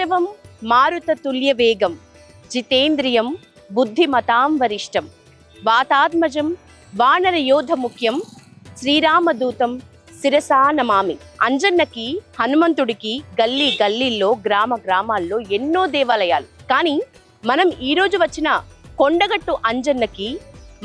మనోజవం మారుత తుల్య వేగం జితేంద్రియం బుద్ధిమతాం వరిష్టం వాతాత్మజం వానర యోధ ముఖ్యం శ్రీరామదూతం శిరసా నమామి. అంజన్నకి హనుమంతుడికి గల్లీ గల్లీల్లో గ్రామ గ్రామాల్లో ఎన్నో దేవాలయాలు. కానీ మనం ఈ రోజు వచ్చిన కొండగట్టు అంజన్నకి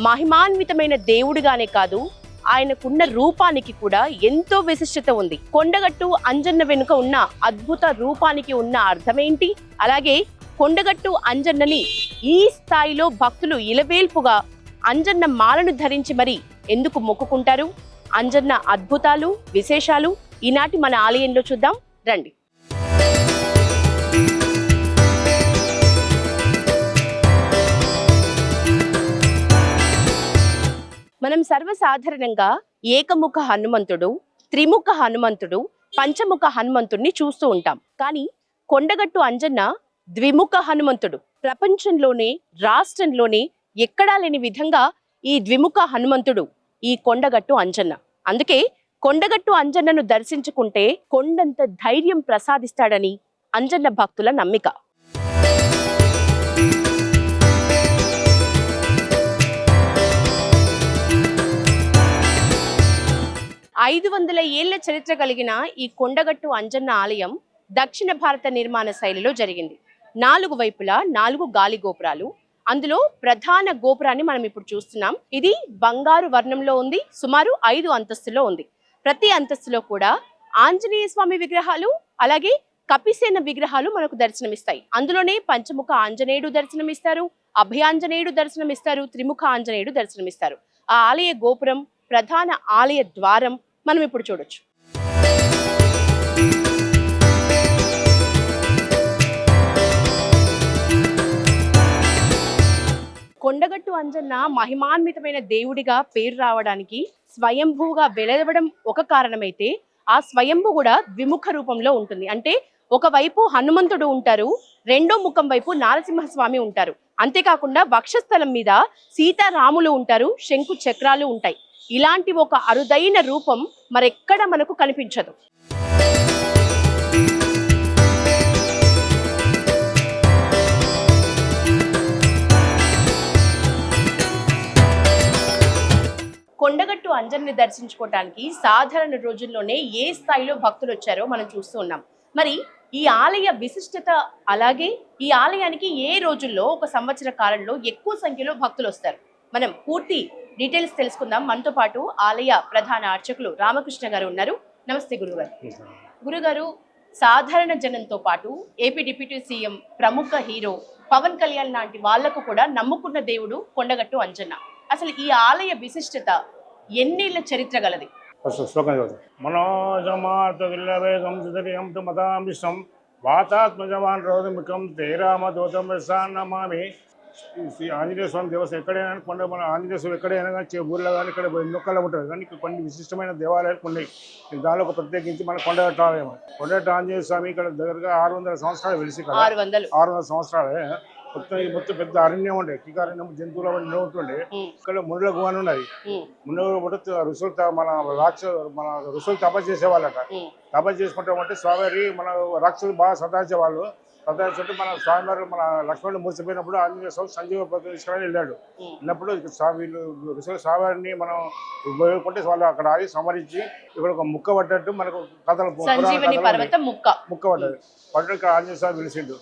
మహిమాన్వితమైన దేవుడిగానే కాదు ఆయనకున్న రూపానికి కూడా ఎంతో విశిష్టత ఉంది. కొండగట్టు అంజన్న వెనుక ఉన్న అద్భుత రూపానికి ఉన్న అర్థమేంటి? అలాగే కొండగట్టు అంజన్నని ఈ స్థాయిలో భక్తులు ఇలవేల్పుగా అంజన్న మాలను ధరించి మరి ఎందుకు మొక్కుకుంటారు? అంజన్న అద్భుతాలు విశేషాలు ఈనాటి మన ఆలయంలో చూద్దాం. రండి. మనం సర్వసాధారణంగా ఏకముఖ హనుమంతుడు త్రిముఖ హనుమంతుడు పంచముఖ హనుమంతుడిని చూస్తూ ఉంటాం. కానీ కొండగట్టు అంజన్న ద్విముఖ హనుమంతుడు. ప్రపంచంలోనే రాష్ట్రంలోనే ఎక్కడా లేని విధంగా ఈ ద్విముఖ హనుమంతుడు ఈ కొండగట్టు అంజన్న. అందుకే కొండగట్టు అంజన్నను దర్శించుకుంటే కొండంత ధైర్యం ప్రసాదిస్తాడని అంజన్న భక్తుల నమ్మిక. ఐదు వందల ఏళ్ళ చరిత్ర కలిగిన ఈ కొండగట్టు అంజన్న ఆలయం దక్షిణ భారత నిర్మాణ శైలిలో జరిగింది. నాలుగు వైపులా నాలుగు గాలి గోపురాలు అందులో ప్రధాన గోపురాన్ని మనం ఇప్పుడు చూస్తున్నాం. ఇది బంగారు వర్ణంలో ఉంది సుమారు ఐదు అంతస్తులో ఉంది. ప్రతి అంతస్తులో కూడా ఆంజనేయ స్వామి విగ్రహాలు అలాగే కపిసేన విగ్రహాలు మనకు దర్శనమిస్తాయి. అందులోనే పంచముఖ ఆంజనేయుడు దర్శనమిస్తారు అభయాంజనేయుడు దర్శనమిస్తారు త్రిముఖ ఆంజనేయుడు దర్శనమిస్తారు. ఆ ఆలయ గోపురం ప్రధాన ఆలయ ద్వారం మనం ఇప్పుడు చూడొచ్చు. కొండగట్టు అంజన్న మహిమాన్వితమైన దేవుడిగా పేరు రావడానికి స్వయంభూగా వెలవడం ఒక కారణమైతే ఆ స్వయంభు కూడా ద్విముఖ రూపంలో ఉంటుంది. అంటే ఒకవైపు హనుమంతుడు ఉంటారు రెండో ముఖం వైపు నారసింహస్వామి ఉంటారు. అంతేకాకుండా వక్షస్థలం మీద సీతారాములు ఉంటారు శంకు చక్రాలు ఉంటాయి. ఇలాంటి ఒక అరుదైన రూపం మరెక్కడ మనకు కనిపించదు. కొండగట్టు అంజన్ని దర్శించుకోవటానికి సాధారణ రోజుల్లోనే ఏ స్థాయిలో భక్తులు వచ్చారో మనం చూస్తూ ఉన్నాం. మరి ఈ ఆలయ విశిష్టత అలాగే ఈ ఆలయానికి ఏ రోజుల్లో ఒక సంవత్సర కాలంలో ఎక్కువ సంఖ్యలో భక్తులు వస్తారు? మనం పూర్తి డీటెయిల్స్ తెలుసుకుందాం. మనతో పాటు ఆలయ ప్రధాన అర్చకులు రామకృష్ణ గారు ఉన్నారు. నమస్తే గురుగారు. గురుగారు సాధారణ జనంతో పాటు ఏపీ డిప్యూటీ సీఎం ప్రముఖ హీరో పవన్ కళ్యాణ్ లాంటి వాళ్ళకు కూడా నమ్ముకున్న దేవుడు కొండగట్టు అంజన్న. అసలు ఈ ఆలయ విశిష్టత ఎన్నేళ్ళ చరిత్ర గలది? ఫస్ట్ శ్లోకం చదువుతాం సుదరియం తు వాతాత్మజవాన్ రోధమికం తే రామదూతం నమామి శ్రీ ఆంజనేయ స్వామి దేవస్థానం ఎక్కడైనా కొండ మన ఆంజనేయ స్వామి ఎక్కడైనా కానీ చే- ఊర్లో కానీ ఇక్కడ ఎన్నొక్కలో ఉంటుంది కానీ ఇక్కడ కొన్ని విశిష్టమైన దేవాలయాలు ఉన్నాయి దానిలో ఒక ప్రత్యేకించి మన కొండగట్ట ఆలయం కొండగట్ట ఆంజనేయ స్వామి ఇక్కడ దగ్గరగా ఆరు వందల సంవత్సరాలు వెలిసి ఆరు వందల సంవత్సరాలే. మొత్తం ఈ మొత్తం పెద్ద అరణ్యం ఉండే కికారణ్యం జంతువులు అవన్నీ ఉంటుండే. ఇక్కడ మునుల గుహన ఉన్నది. ముందు కూడా ఋషులు మన రాక్ష మన ఋషులు తపస్సు చేసేవాళ్ళట. తపస్సు చేసుకుంటామంటే స్వామివారి మన రాక్షసులు బాగా సతాయించేవాళ్ళు. సతాయించుంటే మన స్వామివారు మన లక్ష్మణుడు మూసిపోయినప్పుడు ఆంజనేయ స్వామి సంజీవ తీసుకుని వెళ్ళాడు. వెళ్ళినప్పుడు స్వామి స్వామివారిని మనం ఉపయోగకుంటే వాళ్ళు అక్కడ ఆగి సంహరించి ఇక్కడ ఒక ముక్క పడ్డట్టు మనకు కథలు ముక్క. ముక్క పడ్డది. పడ్డ ఇక్కడ ఆంజనేయ స్వామి పిలిచిండు.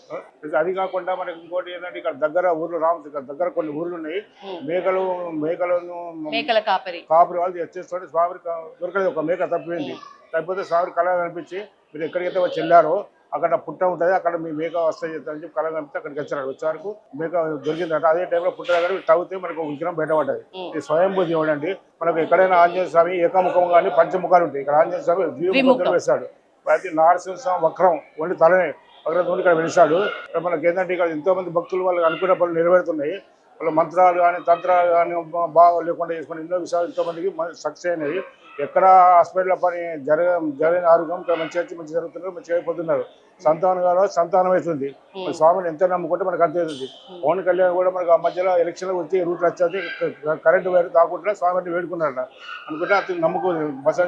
అది కాకుండా మనకి ఇంకోటి ఏంటంటే ఇక్కడ దగ్గర ఊర్లు రామ ఇక్కడ దగ్గర కొన్ని ఊర్లు ఉన్నాయి. మేకలు మేకలను మేకల కాపరి. కాపురి వాళ్ళు వచ్చేస్తుంటే స్వామి దొరకలేదు ఒక మేక తప్పిపోయింది. తప్పిపోతే స్వామి కళ కనిపించి మీరు ఎక్కడికైతే వచ్చి వెళ్ళారో అక్కడ పుట్ట ఉంటుంది అక్కడ మీ మేక వస్తాయి అని చెప్పి కళ కనిపిస్తే అక్కడికి వచ్చారు. వచ్చే వరకు మేక దొరికిందట అదే టైంలో పుట్ట దగ్గర తవ్వితే మనకు విగ్రహం బయటపడ్డది. ఇది స్వయంభూ దేవుడు అండి మనకు ఎక్కడైనా ఆంజనేయ స్వామి ఏకముఖం కానీ పంచముఖాలు ఉంటాయి. ఇక్కడ ఆంజనేయ స్వామి ద్విముఖం. వేస్తాడు ప్రతి నరసింహ స్వామి వక్రం ఓన్లీ తలనే వక్రంతో ఇక్కడ వెలిసాడు మనకి ఏంటంటే ఇక్కడ ఎంతో మంది భక్తులు వాళ్ళు అనుకున్న పనులు నెరవేరుతున్నాయి. వాళ్ళ మంత్రాలు కానీ తంత్రాలు కానీ బాగా లేకుండా చేసుకుని ఎన్నో విషయాలు ఎంతో మందికి సక్సెస్ అయినాయి. ఎక్కడ హాస్పిటల్లో పని జరగ జరిగిన ఆరోగ్యం వచ్చి మంచి జరుగుతున్నారు మంచిగా అయిపోతున్నారు. సంతానం కావాలి సంతానం అవుతుంది. స్వామిని ఎంత నమ్ముకుంటే మనకు అంత అవుతుంది. పవన్ కళ్యాణ్ కూడా మనకు ఆ మధ్యలో ఎలక్షన్ వచ్చి రూట్ వచ్చేది కరెంట్ వైర్ తాకుండా స్వామిని వేడుకున్నాడు అనుకుంటే అతను నమ్ముకోదు బస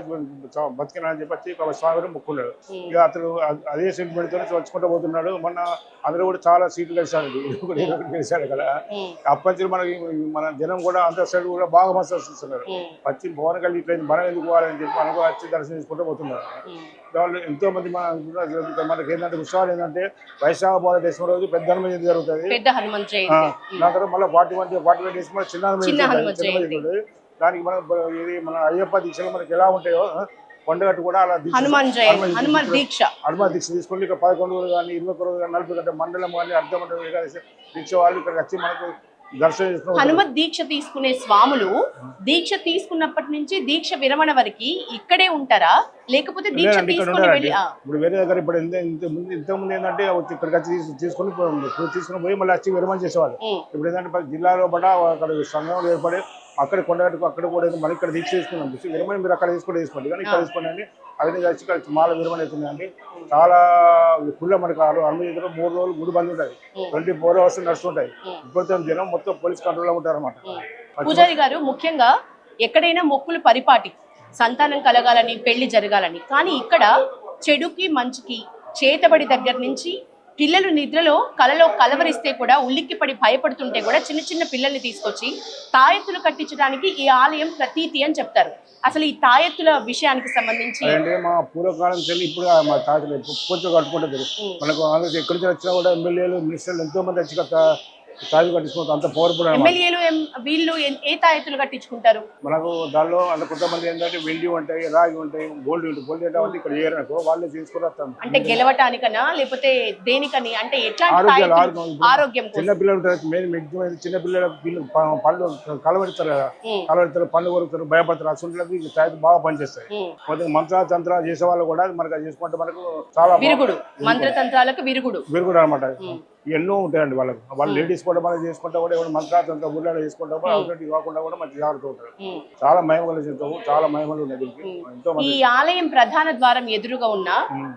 బతికినా అని చెప్పి స్వామిని మొక్కున్నాడు. ఇక అతను అదే సెంటిమెంట్తో వచ్చుకుంటూ పోతున్నాడు. మొన్న అందులో కూడా చాలా సీట్లు కూడా ఒకటి గెలిచాడు కదా. అప్పటి మనకి మన జనం కూడా అంత సైడ్ కూడా బాగా మస్తు వస్తున్నారు వచ్చి భవన్ కలిగి ఇట్లా మనం ఎందుకు పోవాలని చెప్పి మనకు వచ్చి దర్శనం చేసుకుంటూ పోతున్నారు. వాళ్ళు ఎంతో మంది మన మనకి ఏంటంటే ఉత్సవాలు ఏంటంటే వైశాఖ బోధ దశమ రోజు పెద్ద జరుగుతుంది ఆ, జయంతి దాని తర్వాత మళ్ళీ forty one forty one days మళ్ళీ చిన్న జరుగుతుంది. చిన్న జయంతి. జరుగుతుంది. దానికి మనం ఇది మన అయ్యప్ప దీక్షలు మనకి ఎలా ఉంటాయో ఆ, కొండగట్టు కూడా అలా దీక్ష హనుమాన్ హనుమాన్ దీక్ష హనుమాన్ దీక్ష తీసుకుంటే ఇక పదకొండు రోజులు కానీ ఇరవై ఒక్క రోజులు కానీ నలభై గంట మండలం కానీ అర్ధ మండలం దీక్ష వాళ్ళు ఇక్కడ వచ్చి మనకు హనుమత్ దీక్ష తీసుకునే స్వాములు దీక్ష తీసుకున్నప్పటి నుంచి దీక్ష విరమణ వరకు ఇక్కడే ఉంటారా? లేకపోతే దీక్ష తీసుకుని. వెళ్ళి ఇప్పుడు వేరే దగ్గర ఇప్పుడు ఎంత ఇంత ముందు ఇంత ముందు ఏంటంటే ఇక్కడికి వచ్చి తీసు- తీసుకొని తీసుకొని పోయి మళ్ళీ వచ్చి విరమణ చేసేవాళ్ళు. ఇప్పుడు ఏంటంటే జిల్లాలో పడ అక్కడ సంఘం ఏర్పడి అక్కడ కొండగట్టుకు అక్కడ కూడా మళ్ళీ ఇక్కడ దీక్ష తీసుకున్నాం విరమణ మీరు అక్కడ తీసుకుంటే తీసుకోండి. కానీ ఇక్కడ తీసుకోండి అని అవన్నీ వచ్చి ఇక్కడ మాల విరమణ అవుతుందండి చాలా ఫుల్ మనకు అనుమతి మూడు రోజులు గుడి బంద్ ఉమ్. ట్వంటీ ఫోర్ అవర్స్ నడుస్తుంటాయి. ఇప్పుడు జనం మొత్తం పోలీస్ కంట్రోల్లో ఉంటారు అనమాట పూజారి గారు ముఖ్యంగా ఎక్కడైనా మొక్కులు పరిపాటి సంతానం కలగాలని పెళ్ళి జరగాలని కానీ ఇక్కడ చెడుకి మంచికి చేతబడి దగ్గర నుంచి పిల్లలు నిద్రలో కలలో కలవరిస్తే కూడా ఉలిక్కిపడి భయపడుతుంటే కూడా చిన్న చిన్న పిల్లల్ని తీసుకొచ్చి తాయెత్తులు కట్టించడానికి ఈ ఆలయం ప్రతీతి అని చెప్తారు. అసలు ఈ తాయెత్తుల విషయానికి సంబంధించి అంటే మా పూర్వకాలం ఇప్పుడు మా తాతలు కొంచెం కట్టుకుంటుంది ఉమ్. మనకు ఆంధ్రప్రదేశ్ ఎక్కడి నుంచి వచ్చినా కూడా ఎమ్మెల్యేలు మినిస్టర్లు ఎంతో మంది వచ్చి కట్టించుకుంటారు అంత పవర్ఫుల్ ఎమ్మెల్యేలు వీళ్ళు ఏ తాయెత్తులు కట్టించుకుంటారు? మనకు దానిలో అంత కొంతమంది ఏంటంటే వెండి ఉంటాయి రాగి ఉంటాయి గోల్డ్ ఉంటుంది గోల్డ్ అంటే ఇక్కడ చేయరనుకో వాళ్ళే తీసుకుని వస్తాం అంటే గెలవటానికనా లేకపోతే దేనికని? అంటే తాయెత్తులు? ఆరోగ్యం చిన్న పిల్లలు ఉంటారు మెయిన్ మెగ్జిమైన్ చిన్న పిల్లల పళ్ళు కలవెడతారు కదా. కలవెడతారు పళ్ళు కొరుకుతారు భయపడతారు. అసలు ఛాయలు బాగా పనిచేస్తాయి. ఉమ్. కొంత మంత్ర తంత్ర చేసే వాళ్ళు కూడా మనకు చేసుకుంటే మనకు చాలా విరుగుడు. మంత్రతంత్రాలకు విరుగుడు. విరుగుడు అనమాట. ఎన్నో ఉంటాయండి వాళ్ళకి. వాళ్ళ లేడీస్ కూడా మనం చేసుకుంటా కూడా ఏమైనా మంత్రాతంత్ర ఊళ్ళో చేసుకుంటా కూడా అవుట్ కాకుండా కూడా మంచి జాగ్రత్త ఉంటారు. చాలా మహిమలు చెప్తాము చాలా మహిమలు ఉన్నాయి ఎంతో ఈ ఆలయం ప్రధాన ద్వారం ఎదురుగా ఉన్న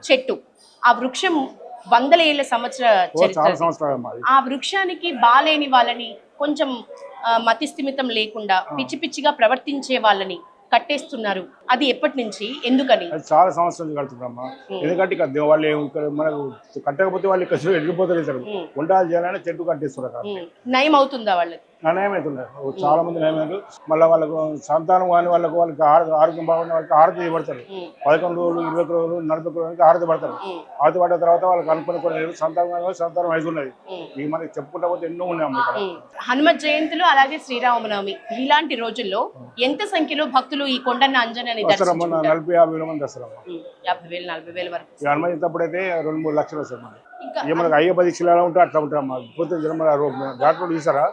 చెట్టు ఆ వృక్షం వందల ఏళ్ళ సంవత్సర ఆ వృక్షానికి బాలేని వాళ్ళని కొంచెం మతిస్థిమితం లేకుండా పిచ్చి పిచ్చిగా ప్రవర్తించే వాళ్ళని కట్టేస్తున్నారు. అది ఎప్పటి నుంచి? ఎందుకని? చాలా సంవత్సరాలు కడుతున్నామ్మా ఎందుకంటే వాళ్ళు మనకు కట్టకపోతే వాళ్ళు ఇక్కడ వెళ్ళిపోతారు సార్. వంటలు చేయాలని చెట్టు కట్టేస్తున్నారు. నయం అవుతుందా వాళ్ళకి? నయమవుతున్నారు. చాలా మంది నయమైనారు మళ్ళీ వాళ్ళకు సంతానం కానీ వాళ్ళకు వాళ్ళకి ఆరోగ్యం ఆరోగ్యం బాగున్న వాళ్ళకి ఆరతి ఉమ్. పదకొండు రోజులు ఇరవై రోజులు నలభై రోజులకి ఆరతి పడతారు. ఆరతి పడ్డ తర్వాత వాళ్ళకి అనుకుని కొన్ని సంతానం కానీ సంతానం అవుతున్నది. ఇవి మనకి చెప్పుకుంటా పోతే ఎన్నో ఉన్నాయి. హనుమత్ జయంతులు అలాగే శ్రీరామనవమి ఇలాంటి రోజుల్లో ఎంత సంఖ్యలో భక్తులు ఈ కొండన్న అంజనాన్ని నలభై యాభై వేల మంది వస్తారమ్మ ఉమ్. యాభై వేలు నలభై వేల వరకు. రెండు మూడు లక్షలు వస్తారు మనకి మనకి అయ్యప్ప దీక్షలు ఎలా ఉంటే అట్లా ఉంటాం అమ్మా పోతే జనం ఘాట్ రోడ్ చూసారా?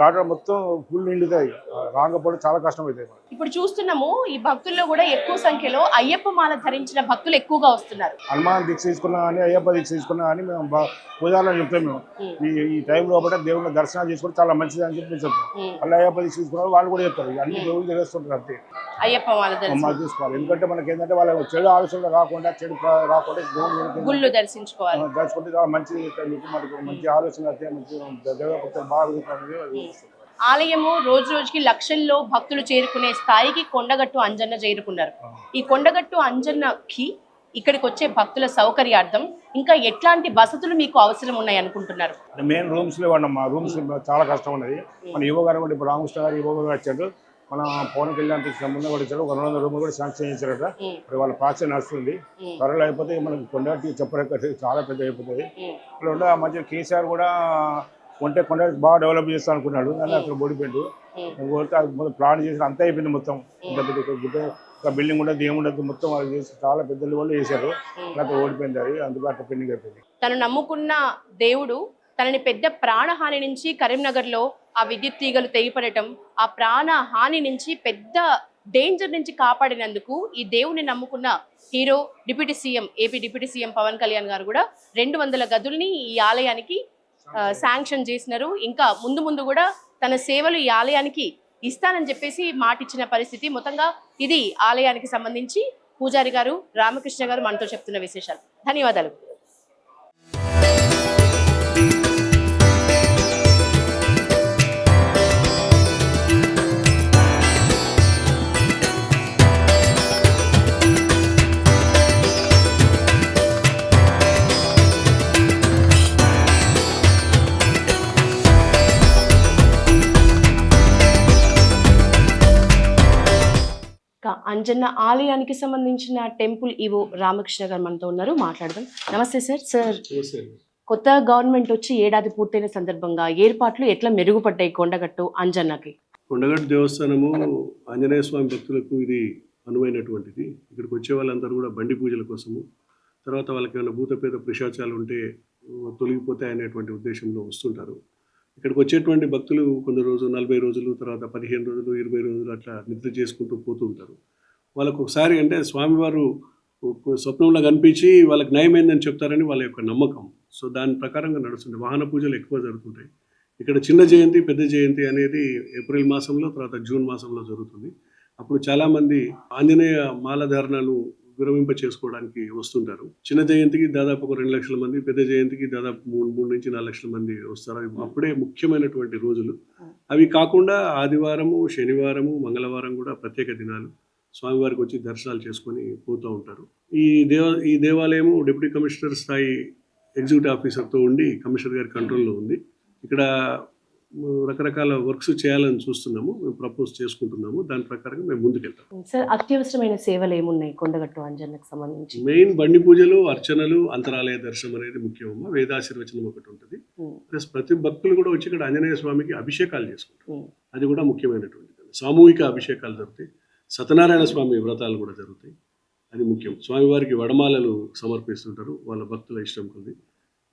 రోడ్ మొత్తం ఫుల్ నిండుతాయి. రాంగపోవడం చాలా కష్టం మనకి. ఇప్పుడు చూస్తున్నాము ఈ భక్తుల్లో కూడా ఎక్కువ సంఖ్యలో అయ్యప్ప మాల ధరించిన భక్తులు ఎక్కువగా వస్తున్నారు. హనుమాన్ దీక్ష తీసుకున్నా కానీ అయ్యప్ప దీక్ష తీసుకున్నా కానీ మేము పూజారులు చెప్తాం మేము. ఈ ఈ టైంలో కూడా దేవుళ్ళ దర్శనం చేసుకుంటే చాలా మంచిది అని చెప్పి చెప్తాం. మళ్ళీ అయ్యప్ప దీక్ష తీసుకున్న వాళ్ళు కూడా చెప్తారు. అన్ని దేవుళ్ళు తెలుస్తుంటారు అంతే. అయ్యప్ప మాల చూసుకోవాలి. ఎందుకంటే మనకి ఏంటంటే వాళ్ళ చెడు ఆలోచనలు రాకుండా చెడు రాకుండా దేవుడు గుళ్ళు దర్శించుకోవాలి. దర్శకుంటే చాలా మంచి మనకి మంచి ఆలోచన మంచి బాగా. ఆలయము రోజు రోజుకి లక్షల్లో భక్తులు చేరుకునే స్థాయికి కొండగట్టు అంజన్న చేరుకున్నారు. ఈ కొండగట్టు అంజన్నకి ఇక్కడికి వచ్చే భక్తుల సౌకర్యార్థం ఇంకా ఎట్లాంటి వసతులు మీకు అవసరం ఉన్నాయి అనుకుంటున్నారు? మెయిన్ రూమ్స్లో ఇవ్వండి మా రూమ్స్ చాలా కష్టం ఉన్నది. మన యువ గారు కూడా ఇప్పుడు రామకృష్ణ గారు యువ గారు వచ్చాడు మన పవన్ కళ్యాణ్ సంబంధం కూడా ఒక రెండు వందల రూములు కూడా శాంక్షన్ ఉమ్, మరి వాళ్ళ ప్రాచీన నడుస్తుంది. త్వరలో అయిపోతే మనకి కొండటి చెప్పలేక చాలా పెద్ద అయిపోతుంది. ఆ మధ్య కేసీఆర్ కూడా ఉంటే కొండ బాగా డెవలప్ చేస్తా అనుకున్నాడు. కానీ అక్కడ ఓడిపోయాడు అది మొత్తం ప్లాన్ చేసి అంతా అయిపోయింది మొత్తం. ఇంత పెద్ద ఒక బిల్డింగ్ ఉండదు ఏముండదు మొత్తం వాళ్ళు చేసి చాలా పెద్ద లెవెల్లో చేశారు. అక్కడ ఓడిపోయింది అది అందుకు అట్లా పెండింగ్ అయిపోయింది. తను నమ్ముకున్న దేవుడు తనని పెద్ద ప్రాణహాని నుంచి కరీంనగర్లో ఆ విద్యుత్ తీగలు తెగిపడటం ఆ ప్రాణ హాని నుంచి పెద్ద డేంజర్ నుంచి కాపాడినందుకు ఈ దేవుని నమ్ముకున్న hero deputy CM AP deputy CM Pawan Kalyan గారు కూడా రెండు వందల గదుల్ని ఈ ఆలయానికి శాంక్షన్ చేసినారు. ఇంకా ముందు ముందు కూడా తన సేవలు ఈ ఆలయానికి ఇస్తానని చెప్పేసి మాటిచ్చిన పరిస్థితి. మొత్తంగా ఇది ఆలయానికి సంబంధించి పూజారి గారు రామకృష్ణ గారు మనతో చెప్తున్న విశేషాలు. ధన్యవాదాలు. అంజన్న ఆలయానికి సంబంధించిన టెంపుల్ ఇవో రామకృష్ణ గారు మనతో ఉన్నారు. మాట్లాడదాం. నమస్తే సార్. సార్ కొత్త గవర్నమెంట్ వచ్చి ఏడాది పూర్తయిన సందర్భంగా ఏర్పాట్లు ఎట్లా మెరుగుపడ్డాయి కొండగట్టు అంజన్నకి? కొండగట్టు దేవస్థానము ఆంజనేయ స్వామి భక్తులకు ఇది అనువైనటువంటిది. ఇక్కడికి వచ్చే వాళ్ళందరూ కూడా బండి పూజల కోసము తర్వాత వాళ్ళకి ఏమైనా భూతపేద పిశాచాలు ఉంటే తొలగిపోతాయి అనేటువంటి ఉద్దేశంలో వస్తుంటారు. ఇక్కడికి వచ్చేటువంటి భక్తులు కొన్ని రోజులు నలభై రోజులు తర్వాత పదిహేను రోజులు ఇరవై రోజులు అట్లా నిద్ర చేసుకుంటూ పోతూ ఉంటారు. వాళ్ళకు ఒకసారి అంటే స్వామివారు స్వప్నంలో కనిపించి వాళ్ళకి నయమైందని చెప్తారని వాళ్ళ యొక్క నమ్మకం. సో దాని ప్రకారంగా నడుస్తుంది. వాహన పూజలు ఎక్కువ జరుగుతుంటాయి. ఇక్కడ చిన్న జయంతి పెద్ద జయంతి అనేది ఏప్రిల్ మాసంలో తర్వాత జూన్ మాసంలో జరుగుతుంది. అప్పుడు చాలామంది ఆంజనేయ మాలధారణను విరమింప చేసుకోవడానికి వస్తుంటారు. చిన్న జయంతికి దాదాపు ఒక రెండు లక్షల మంది పెద్ద జయంతికి దాదాపు మూడు మూడు నుంచి నాలుగు లక్షల మంది వస్తారు. అప్పుడే ముఖ్యమైనటువంటి రోజులు. అవి కాకుండా ఆదివారము శనివారము మంగళవారం కూడా ప్రత్యేక దినాలు. స్వామివారికి వచ్చి దర్శనాలు చేసుకొని పోతూ ఉంటారు. ఈ దేవ ఈ దేవాలయము డిప్యూటీ కమిషనర్ స్థాయి ఎగ్జిక్యూటివ్ ఆఫీసర్తో ఉండి కమిషనర్ గారి కంట్రోల్లో ఉంది. ఇక్కడ రకరకాల వర్క్స్ చేయాలని చూస్తున్నాము. మేము ప్రపోజ్ చేసుకుంటున్నాము. దాని ప్రకారంగా మేము ముందుకెళ్తాం. సార్ అత్యవసరమైన సేవలు ఏమున్నాయి కొండగట్టు అంజన్నకు సంబంధించి? మెయిన్ బండి పూజలు అర్చనలు అంతరాలయ దర్శనం అనేది ముఖ్యమమ్మా. వేదాశీర్వచనం ఒకటి ఉంటుంది. ప్లస్ ప్రతి భక్తులు కూడా వచ్చి ఇక్కడ ఆంజనేయ స్వామికి అభిషేకాలు చేసుకుంటారు. అది కూడా ముఖ్యమైనటువంటిది. సామూహిక అభిషేకాలు జరుగుతాయి. సత్యనారాయణ స్వామి వ్రతాలు కూడా జరుగుతాయి. అది ముఖ్యం. స్వామివారికి వడమాలలు సమర్పిస్తుంటారు. వాళ్ళ భక్తుల ఇష్టం కొద్ది.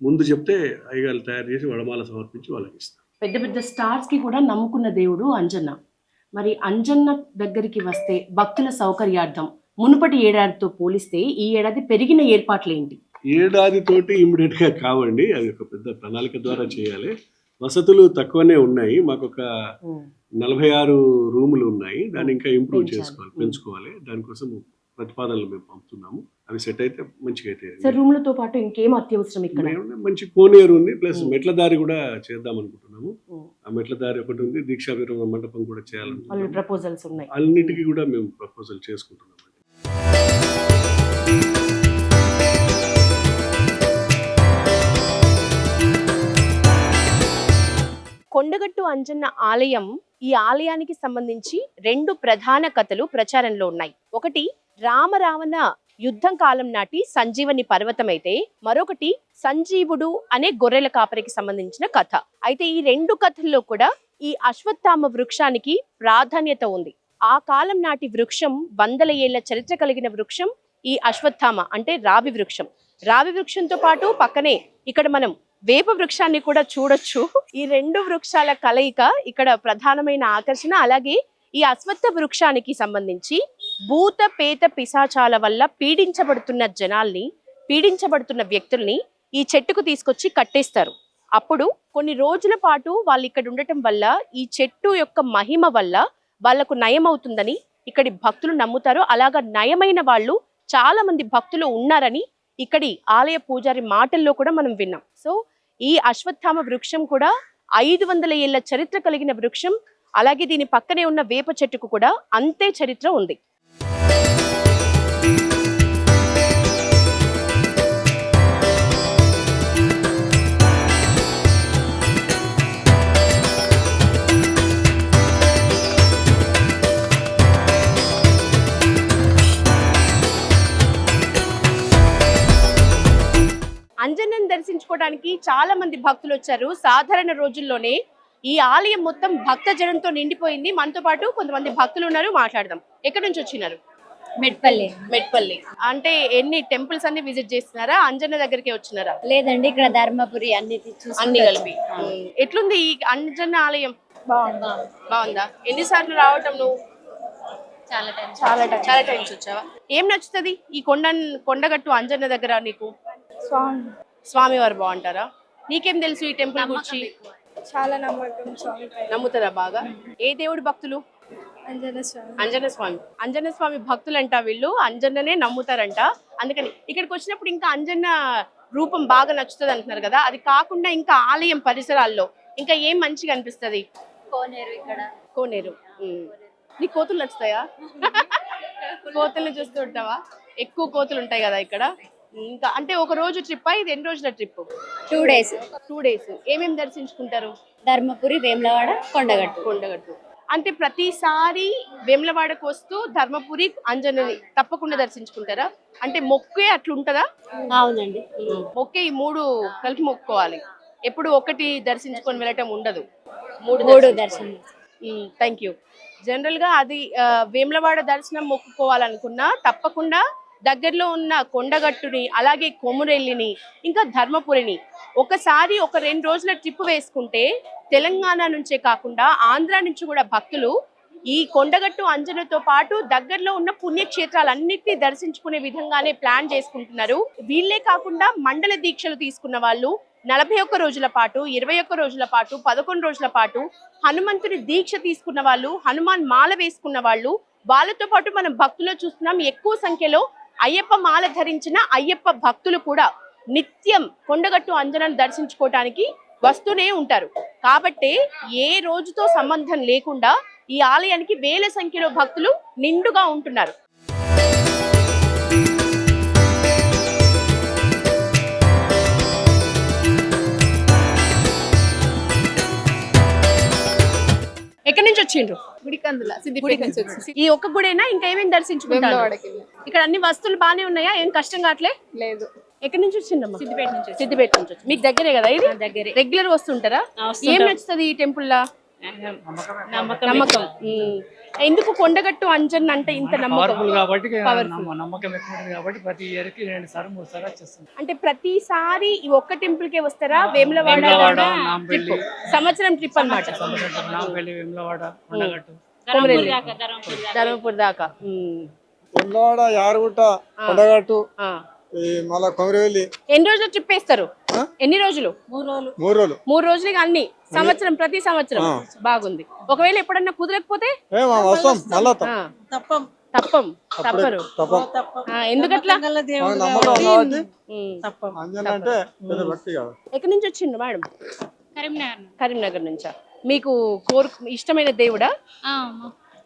ముందు చెప్తే అయ్యగారు తయారు చేసి వడమాల సమర్పించి వాళ్ళకి ఇస్తారు. పెద్ద పెద్ద స్టార్స్కి కూడా నమ్ముకున్న దేవుడు అంజన్న. మరి అంజన్న దగ్గరికి వస్తే భక్తుల సౌకర్యార్థం మునుపటి ఏడాదితో పోలిస్తే ఈ ఏడాది పెరిగిన ఏర్పాట్లు ఏంటి? ఏడాది తోటి ఇమ్మీడియట్గా కావండి. అది ఒక పెద్ద ప్రణాళిక ద్వారా చేయాలి. వసతులు తక్కువనే ఉన్నాయి. మాకు ఒక నలభై ఆరు రూములు ఉన్నాయి. దాన్ని ఇంకా ఇంప్రూవ్. చేసుకోవాలి పెంచుకోవాలి. దానికోసం ప్రతిపాదనలు మేము పంపుతున్నాము. అవి సెట్ అయితే మంచిగా అయితే సార్ రూమ్లతో పాటు ఇంకేం అత్యవసరం ఇక్కడ? మంచి కోనేరు ఉంది. ప్లస్. మెట్ల దారి కూడా చేద్దాం అనుకుంటున్నాము. ఆ మెట్ల దారి ఒకటి ఉంది. దీక్షా విరమణ మండపం కూడా చేయాలనుకుంటున్నాము. ప్రపోజల్స్ ఉన్నాయి. అన్నిటికీ కూడా మేము ప్రపోజల్ చేసుకుంటున్నాము. కొండగట్టు అంజన్న ఆలయం ఈ ఆలయానికి సంబంధించి రెండు ప్రధాన కథలు ప్రచారంలో ఉన్నాయి. ఒకటి రామరావణ యుద్ధం కాలం నాటి సంజీవని పర్వతం అయితే మరొకటి సంజీవుడు అనే గొర్రెల కాపరికి సంబంధించిన కథ. అయితే ఈ రెండు కథల్లో కూడా ఈ అశ్వత్థామ వృక్షానికి ప్రాధాన్యత ఉంది. ఆ కాలం నాటి వృక్షం వందల ఏళ్ళ చరిత్ర కలిగిన వృక్షం ఈ అశ్వత్థామ అంటే రావి వృక్షం. రావి వృక్షంతో పాటు పక్కనే ఇక్కడ మనం వేప వృక్షాన్ని కూడా చూడొచ్చు. ఈ రెండు వృక్షాల కలయిక ఇక్కడ ప్రధానమైన ఆకర్షణ. అలాగే ఈ అశ్వత్థ వృక్షానికి సంబంధించి భూత పేత పిశాచాల వల్ల పీడించబడుతున్న జనాల్ని పీడించబడుతున్న వ్యక్తుల్ని ఈ చెట్టుకు తీసుకొచ్చి కట్టేస్తారు. అప్పుడు కొన్ని రోజుల పాటు వాళ్ళు ఇక్కడ ఉండటం వల్ల ఈ చెట్టు యొక్క మహిమ వల్ల వాళ్ళకు నయం అవుతుందని ఇక్కడి భక్తులు నమ్ముతారు. అలాగా నయమైన వాళ్ళు చాలా మంది భక్తులు ఉన్నారని ఇక్కడి ఆలయ పూజారి మాటల్లో కూడా మనం విన్నాం. సో ఈ అశ్వత్థామ వృక్షం కూడా ఐదు వందల ఏళ్ళ చరిత్ర కలిగిన వృక్షం. అలాగే దీని పక్కనే ఉన్న వేప చెట్టుకు కూడా అంతే చరిత్ర ఉంది. అంజనని దర్శించుకోవడానికి చాలా మంది భక్తులు వచ్చారు. సాధారణ రోజుల్లోనే ఈ ఆలయం మొత్తం భక్త జనంతో నిండిపోయింది. మనతో పాటు కొంతమంది భక్తులు ఉన్నారు. మాట్లాడదాం. ఎక్కడి నుంచి వచ్చినారు? మెట్పల్లి. మెట్పల్లి. అంటే ఎన్ని టెంపుల్స్ అన్ని విజిట్ చేస్తున్నారా? అంజన్న దగ్గరికి వచ్చినారా? లేదండి ఇక్కడ ధర్మపురి అన్ని అన్ని కలిపి. ఎట్లుంది ఈ అంజన్న ఆలయం? బాగుంది. బాగుందా? ఎన్నిసార్లు రావటం నువ్వు? చాలా టైం చాలా చాలా టైమ్స్ వచ్చావా? ఏం నచ్చుతుంది ఈ కొండ కొండగట్టు అంజన్న దగ్గర నీకు? స్వామివారు బాగుంటారా? నీకేం తెలుసు ఈ టెంపుల్ గురించి? చాలా నమ్మకం స్వామి నమ్ముతారా బాగా? ఏ దేవుడి భక్తులు? అంజన స్వామి. అంజన స్వామి. అంజన స్వామి భక్తులంట వీళ్ళు. అంజన్ననే నమ్ముతారంట. అందుకని ఇక్కడికి వచ్చినప్పుడు ఇంకా అంజన్న రూపం బాగా నచ్చుతుంది అంటున్నారు కదా. అది కాకుండా ఇంకా ఆలయం పరిసరాల్లో ఇంకా ఏం మంచిగా అనిపిస్తది? కోనేరు ఇక్కడ. కోనేరు. నీ కోతులు నచ్చుతాయా? కోతుల్ని చూస్తూ ఉంటావా? ఎక్కువ కోతులు ఉంటాయి కదా ఇక్కడ. ఇంకా అంటే ఒక రోజు ట్రిప్ ఇది ఎన్ని రోజుల trip two days two days ఏమేమి దర్శించుకుంటారు? ధర్మపురి వేములవాడ కొండగట్టు. కొండగట్టు. అంటే ప్రతిసారి వేములవాడకు వస్తూ ధర్మపురి అంజనని తప్పకుండా దర్శించుకుంటారా? అంటే మొక్కే అట్లుంటదా? అవునండి. మొక్కే ఈ మూడు కలిపి మొక్కుకోవాలి. ఎప్పుడు ఒకటి దర్శించుకొని వెళ్ళటం ఉండదు. మూడు దర్శనం. థ్యాంక్ యూ జనరల్గా అది వేములవాడ దర్శనం మొక్కుకోవాలనుకున్నా తప్పకుండా దగ్గరలో ఉన్న కొండగట్టుని అలాగే కొమురెల్లిని ఇంకా ధర్మపురిని ఒకసారి ఒక రెండు రోజుల ట్రిప్ వేసుకుంటే తెలంగాణ నుంచే కాకుండా ఆంధ్ర నుంచి కూడా భక్తులు ఈ కొండగట్టు అంజనతో పాటు దగ్గరలో ఉన్న పుణ్యక్షేత్రాలన్నిటినీ దర్శించుకునే విధంగానే ప్లాన్ చేసుకుంటున్నారు. వీళ్ళే కాకుండా మండల దీక్షలు తీసుకున్న వాళ్ళు నలభై ఒక్క రోజుల పాటు ఇరవై ఒక్క రోజుల పాటు పదకొండు రోజుల పాటు హనుమంతుని దీక్ష తీసుకున్న వాళ్ళు హనుమాన్ మాల వేసుకున్న వాళ్ళు వాళ్ళతో పాటు మనం భక్తులు చూస్తున్నాం. ఎక్కువ సంఖ్యలో అయ్యప్ప మాల ధరించిన అయ్యప్ప భక్తులు కూడా నిత్యం కొండగట్టు అంజనను దర్శించుకోవటానికి వస్తూనే ఉంటారు. కాబట్టి ఏ రోజుతో సంబంధం లేకుండా ఈ ఆలయానికి వేల సంఖ్యలో భక్తులు నిండుగా ఉంటున్నారు. వచ్చిండ్రు గుడికందుల ఈ ఒక్క గుడేనా? ఇంకా ఏమేమి దర్శించుకుంటారు. ఇక్కడ అన్ని వస్తువులు బానే ఉన్నాయా? ఏం కష్టం కావట్లే? లేదు. ఎక్కడి నుంచి వచ్చిందమ్మా? సిద్దిపేట నుంచి సిద్దిపేట నుంచి వచ్చి మీకు దగ్గరే కదా ఇది? దగ్గరే. రెగ్యులర్ వస్తుంటారా. ఏం నచ్చుతుంది ఈ టెంపుల్ లా నమ్మకం. ఎందుకు కొండగట్టు అంజన్ అంటే ఇంత నమ్మకం? కాబట్టి నమ్మకం ఎక్కువ ప్రతి ఇయర్కి రెండు సార్లు మూడు సార్లు వచ్చేస్తుంది. అంటే ప్రతిసారి ఈ ఒక్క టెంపుల్ కే వస్తారా? వేములవాడ. సంవత్సరం ట్రిప్ నాంపల్లి వేములవాడ కొండగట్టు. ధర్మపురి దాకా. కొండవాడ యారుగుట్ట కొండగట్టు ఆ. ఈ మళ్ళా కొమరవెల్లి ఎన్ని రోజులు ట్రిప్ వేస్తారు? ఎన్ని రోజులు? మూడు రోజులు. మూడు రోజులు. అన్ని? సంవత్సరం ప్రతి సంవత్సరం బాగుంది. ఒకవేళ ఎప్పుడన్నా కుదరకపోతే? తప్పం. తప్పం. తప్పరు. ఎందుకట్లా. అంజన ఎక్కడి నుంచి వచ్చిండు మేడం? కరీంనగర్ కరీంనగర్ నుంచా? మీకు కోరు ఇష్టమైన దేవుడా?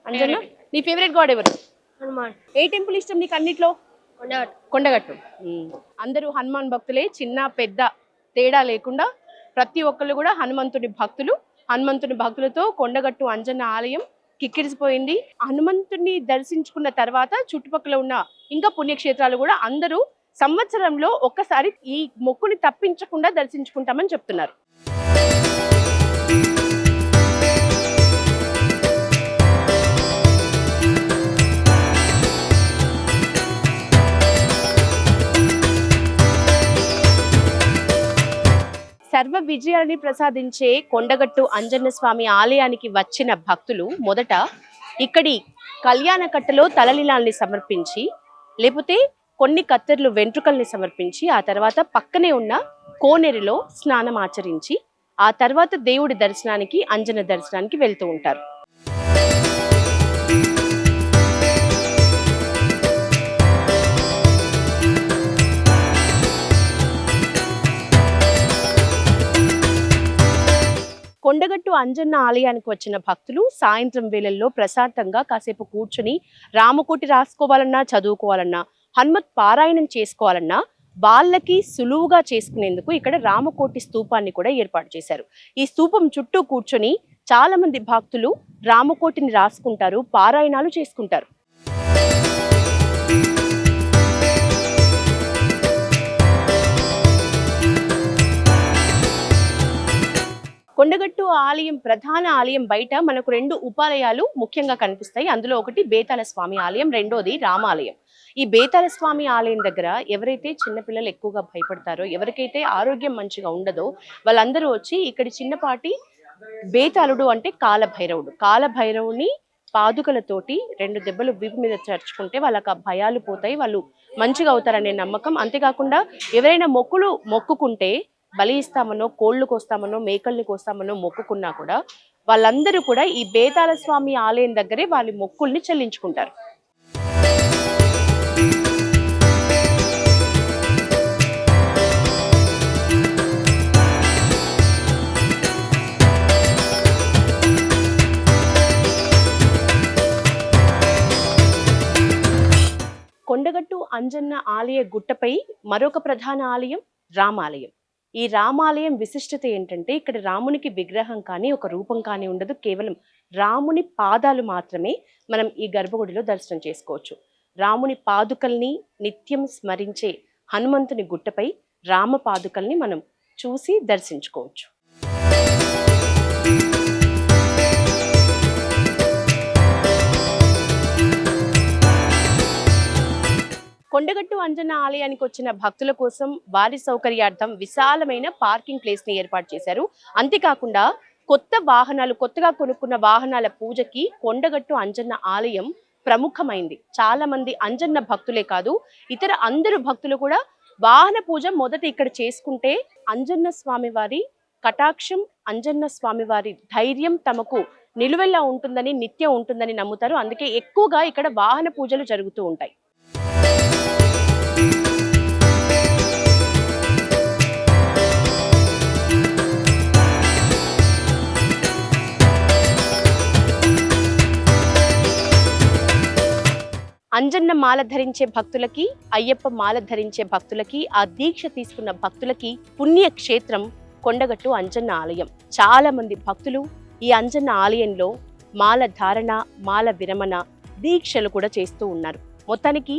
అంజన్న నీ ఫేవరెట్ గాడ్ ఎవరు? హనుమాన్. ఏ టెంపుల్ ఇష్టం నీకు అన్నిట్లో? కొండగట్టు. అందరూ హనుమాన్ భక్తులే చిన్న పెద్ద తేడా లేకుండా ప్రతి ఒక్కళ్ళు కూడా హనుమంతుని భక్తులు. హనుమంతుని భక్తులతో కొండగట్టు అంజన్న ఆలయం కిక్కిరిసిపోయింది. హనుమంతుడిని దర్శించుకున్న తర్వాత చుట్టుపక్కల ఉన్న ఇంకా పుణ్యక్షేత్రాలు కూడా అందరూ సంవత్సరంలో ఒక్కసారి ఈ మొక్కుని తప్పించకుండా దర్శించుకుంటామని చెప్తున్నారు. సర్వ విజయాన్ని ప్రసాదించే కొండగట్టు అంజన్న స్వామి ఆలయానికి వచ్చిన భక్తులు మొదట ఇక్కడి కళ్యాణ కట్టలో తలలిలాల్ని సమర్పించి లేకపోతే కొన్ని కత్తెర్లు వెంట్రుకల్ని సమర్పించి ఆ తర్వాత పక్కనే ఉన్న కోనేరులో స్నానం ఆచరించి ఆ తర్వాత దేవుడి దర్శనానికి అంజన దర్శనానికి వెళ్తూ ఉంటారు. కొండగట్టు అంజన్న ఆలయానికి వచ్చిన భక్తులు సాయంత్రం వేళల్లో ప్రశాంతంగా కాసేపు కూర్చుని రామకోటి రాసుకోవాలన్నా చదువుకోవాలన్నా హనుమత్ పారాయణం చేసుకోవాలన్నా వాళ్ళకి సులువుగా చేసుకునేందుకు ఇక్కడ రామకోటి స్తూపాన్ని కూడా ఏర్పాటు చేశారు. ఈ స్తూపం చుట్టూ కూర్చొని చాలా మంది భక్తులు రామకోటిని రాసుకుంటారు పారాయణాలు చేసుకుంటారు. కొండగట్టు ఆలయం ప్రధాన ఆలయం బయట మనకు రెండు ఉపాలయాలు ముఖ్యంగా కనిపిస్తాయి. అందులో ఒకటి బేతాల స్వామి ఆలయం రెండోది రామాలయం. ఈ బేతాల స్వామి ఆలయం దగ్గర ఎవరైతే చిన్నపిల్లలు ఎక్కువగా భయపడతారో ఎవరికైతే ఆరోగ్యం మంచిగా ఉండదో వాళ్ళందరూ వచ్చి ఇక్కడి చిన్నపాటి బేతాళుడు అంటే కాలభైరవుడు. కాలభైరవుని పాదుకలతోటి రెండు దెబ్బలు వీపు మీద చర్చుకుంటే వాళ్ళకి ఆ భయాలు పోతాయి. వాళ్ళు మంచిగా అవుతారనే నమ్మకం. అంతేకాకుండా ఎవరైనా మొక్కులు మొక్కుకుంటే బలి ఇస్తామనో కోళ్ళు కోస్తామనో మేకల్ని కోస్తామనో మొక్కుకున్నా కూడా వాళ్ళందరూ కూడా ఈ బేతాల స్వామి ఆలయం దగ్గరే వాళ్ళ మొక్కుల్ని చెల్లించుకుంటారు. కొండగట్టు అంజన్న ఆలయ గుట్టపై మరొక ప్రధాన ఆలయం రామాలయం. ఈ రామాలయం విశిష్టత ఏంటంటే ఇక్కడ రామునికి విగ్రహం కానీ ఒక రూపం కానీ ఉండదు. కేవలం రాముని పాదాలు మాత్రమే మనం ఈ గర్భగుడిలో దర్శనం చేసుకోవచ్చు. రాముని పాదుకల్ని నిత్యం స్మరించే హనుమంతుని గుట్టపై రామ పాదుకల్ని మనం చూసి దర్శించుకోవచ్చు. కొండగట్టు అంజన ఆలయానికి వచ్చిన భక్తుల కోసం వారి సౌకర్యార్థం విశాలమైన పార్కింగ్ ప్లేస్ని ఏర్పాటు చేశారు. అంతేకాకుండా కొత్త వాహనాలు కొత్తగా కొనుక్కున్న వాహనాల పూజకి కొండగట్టు అంజన్న ఆలయం ప్రముఖమైంది. చాలా మంది అంజన్న భక్తులే కాదు ఇతర అందరు భక్తులు కూడా వాహన పూజ మొదట ఇక్కడ చేసుకుంటే అంజన్న స్వామివారి కటాక్షం అంజన్న స్వామి వారి ధైర్యం తమకు నిలువెల్లా ఉంటుందని నిత్యం ఉంటుందని నమ్ముతారు. అందుకే ఎక్కువగా ఇక్కడ వాహన పూజలు జరుగుతూ ఉంటాయి. అంజన్న మాల ధరించే భక్తులకి అయ్యప్ప మాల ధరించే భక్తులకి ఆ దీక్ష తీసుకున్న భక్తులకి పుణ్యక్షేత్రం కొండగట్టు అంజన్న ఆలయం. చాలా మంది భక్తులు ఈ అంజన్న ఆలయంలో మాల ధారణ మాల విరమణ దీక్షలు కూడా చేస్తూ ఉన్నారు. మొత్తానికి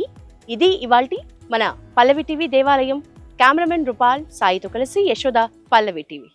ఇది ఇవాల్టి మన పల్లవి టీవీ దేవాలయం. కెమెరామెన్ రూపాల్ సాయితో కలిసి యశోద పల్లవి టీవీ.